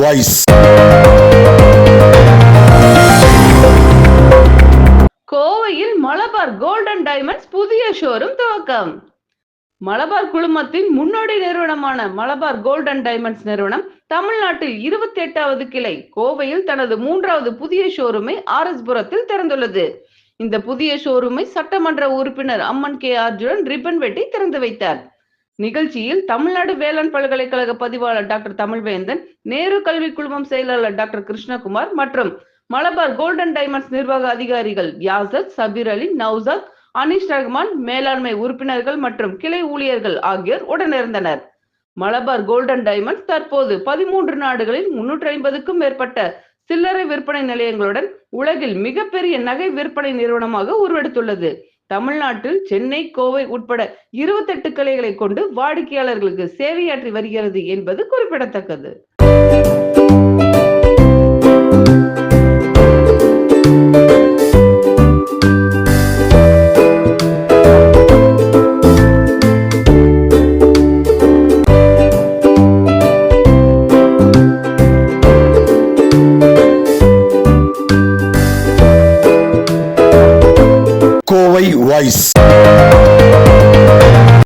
Voice கோவையில் Malabar golden diamonds புதிய showroom துவக்கம். மலபார் குழுமத்தின் முன்னோடி நிறுவனமான மலபார் கோல்டன் டைமண்ட்ஸ் நிறுவனம் தமிழ்நாட்டில் இருபத்தி எட்டாவது கிளை. கோவையில் தனது மூன்றாவது புதிய ஷோரூமை ஆர் எஸ் புரத்தில் திறந்துள்ளது. இந்த புதிய ஷோரூமை சட்டமன்ற உறுப்பினர் அம்மன் கே. அர்ஜுனன் ரிப்பன் வெட்டி திறந்து வைத்தார். நிகழ்ச்சியில் தமிழ்நாடு வேளாண் பல்கலைக்கழக பதிவாளர் டாக்டர் தமிழ்வேந்தன் நேரு கல்வி குழுமம் செயலாளர் டாக்டர் கிருஷ்ணகுமார் மற்றும் மலபார் கோல்டன் டைமண்ட்ஸ் நிர்வாக அதிகாரிகள் யாசத் சபீர் அலி நௌசாத் அனிஷ் ரஹ்மான் மேலாண்மை உறுப்பினர்கள் மற்றும் கிளை ஊழியர்கள் ஆகியோர் உடனிருந்தனர். மலபார் கோல்டன் டைமண்ட்ஸ் தற்போது பதிமூன்று நாடுகளில் முன்னூற்றி ஐம்பதுக்கும் மேற்பட்ட சில்லறை விற்பனை நிலையங்களுடன் உலகில் மிகப்பெரிய நகை விற்பனை நிறுவனமாக உருவெடுத்துள்ளது. தமிழ்நாட்டில் சென்னை கோவை உட்பட இருபத்தெட்டு கிளைகளை கொண்டு வாடிக்கையாளர்களுக்கு சேவையாற்றி வருகிறது என்பது குறிப்பிடத்தக்கது. Ray Rice.